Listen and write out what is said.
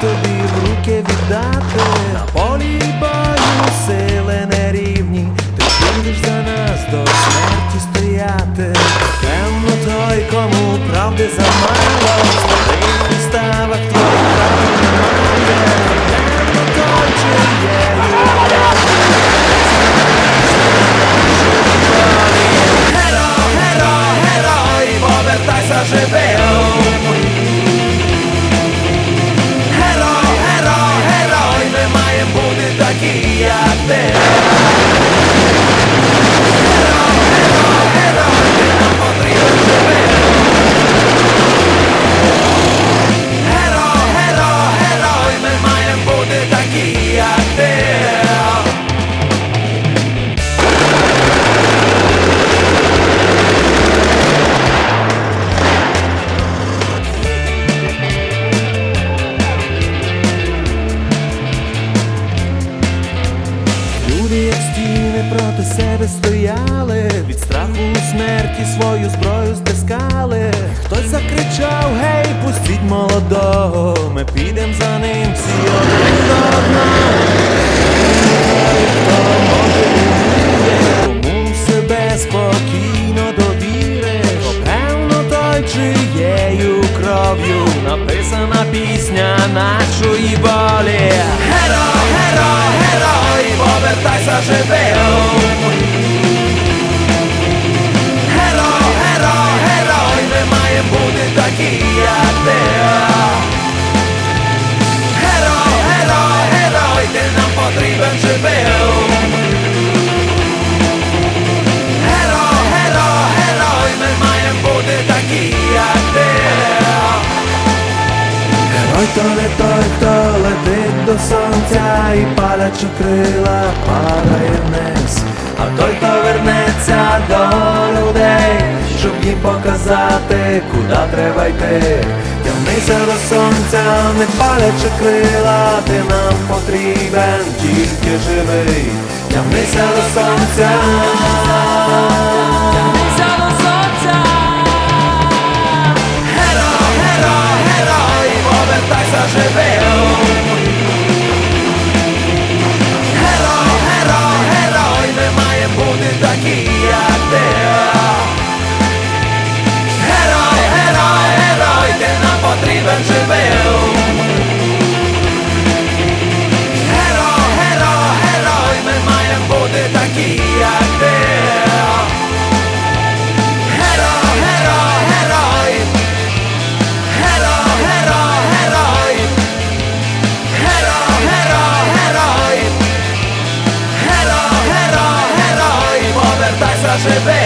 тобі в руки віддати. На полі бою сили нерівні, ти будеш за нас до смерті стояти. темно той, кому правди замало, Люди, як стіни проти себе стояли, від страху смерті свою зброю стискали. Хтось закричав, гей, пустіть молодого, ми підем за ним всі один до одного. Кому себе спокійно довіриш. Бо певно той, чиєю кров'ю написана пісня нашої болі. Геро, геро, повертайся живим. Геро, геро, герой, ми маємо бути такі, як ти. Геро, геро, герой, ти нам потрібен живим. Геро, геро, герой. Герой то не той, хто і палячи крила падає вниз, а той, хто вернеться до людей, щоб їм показати, куди треба йти. Тягнися до сонця, не палячи крила, ти нам потрібен, тільки живий. Тягнися до сонця. Тягнися dut eta герой. Геро,